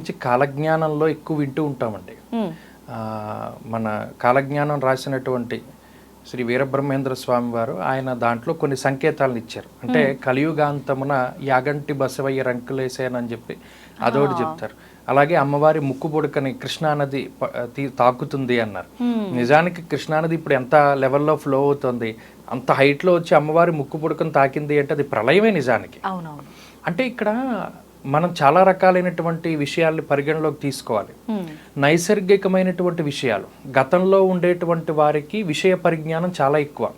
నుంచి కాలజ్ఞానంలో ఎక్కువ వింటూ ఉంటామండి. మన కాలజ్ఞానం రాసినటువంటి శ్రీ వీరబ్రహ్మేంద్ర స్వామి వారు ఆయన దాంట్లో కొన్ని సంకేతాలను ఇచ్చారు. అంటే కలియుగాంతమున యాగంటి బసవయ్య రంకులేసేనని చెప్పి అదొకటి చెప్తారు. అలాగే అమ్మవారి ముక్కు పొడకని కృష్ణానది తాకుతుంది అన్నారు. నిజానికి కృష్ణానది ఇప్పుడు ఎంత లెవెల్లో ఫ్లో అవుతుంది అంత హైట్లో వచ్చి అమ్మవారి ముక్కు పొడకను తాకింది అంటే అది ప్రళయమే నిజానికి. అంటే ఇక్కడ మనం చాలా రకాలైనటువంటి విషయాల్ని పరిగణలోకి తీసుకోవాలి. నైసర్గికమైనటువంటి విషయాలు గతంలో ఉండేటువంటి వారికి విషయ పరిజ్ఞానం చాలా ఎక్కువ.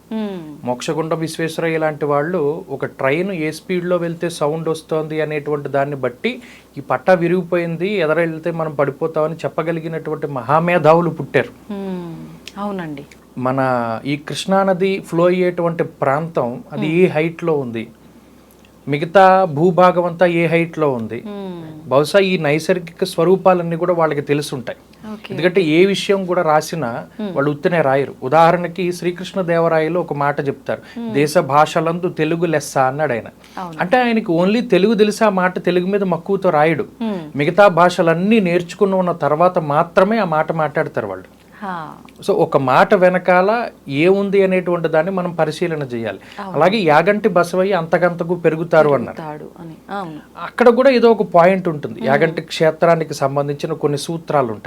మోక్షగుండం విశ్వేశ్వరయ్య లాంటి వాళ్ళు ఒక ట్రైన్ ఏ స్పీడ్లో వెళ్తే సౌండ్ వస్తోంది అనేటువంటి దాన్ని బట్టి ఈ పట్టా విరిగిపోయింది ఎదర వెళ్తే మనం పడిపోతామని చెప్పగలిగినటువంటి మహామేధావులు పుట్టారు. అవునండి. మన ఈ కృష్ణానది ఫ్లో అయ్యేటువంటి ప్రాంతం అది ఏ హైట్లో ఉంది? మిగతా భూభాగం అంతా ఏ హైట్లో ఉంది? ఉమ్, బహుశా ఈ నైసర్గిక స్వరూపాలన్నీ కూడా వాళ్ళకి తెలుసుంటాయి. ఎందుకంటే ఏ విషయం కూడా రాసినా వాళ్ళు ఉత్తనే రాయరు. ఉదాహరణకి శ్రీకృష్ణ దేవరాయలు ఒక మాట చెప్తారు. దేశ భాషలందు తెలుగు లెస్స అన్నాడు ఆయన. అంటే ఆయనకి ఓన్లీ తెలుగు తెలిసి ఆ మాట తెలుగు మీద మక్కువతో రాయడు. మిగతా భాషలన్నీ నేర్చుకుని ఉన్న తర్వాత మాత్రమే ఆ మాట మాట్లాడతారు వాళ్ళు. సో ఒక మాట వెనకాల ఏముంది అనేటువంటి దాన్ని మనం పరిశీలన చేయాలి. అలాగే యాగంటి బసవయ్య అంతకంతకు పెరుగుతారు అన్నారు. తాడు అని. అవును. అక్కడ కూడా ఏదో ఒక పాయింట్ ఉంటుంది. యాగంటి క్షేత్రానికి సంబంధించిన కొన్ని సూత్రాలు ఉంటాయి.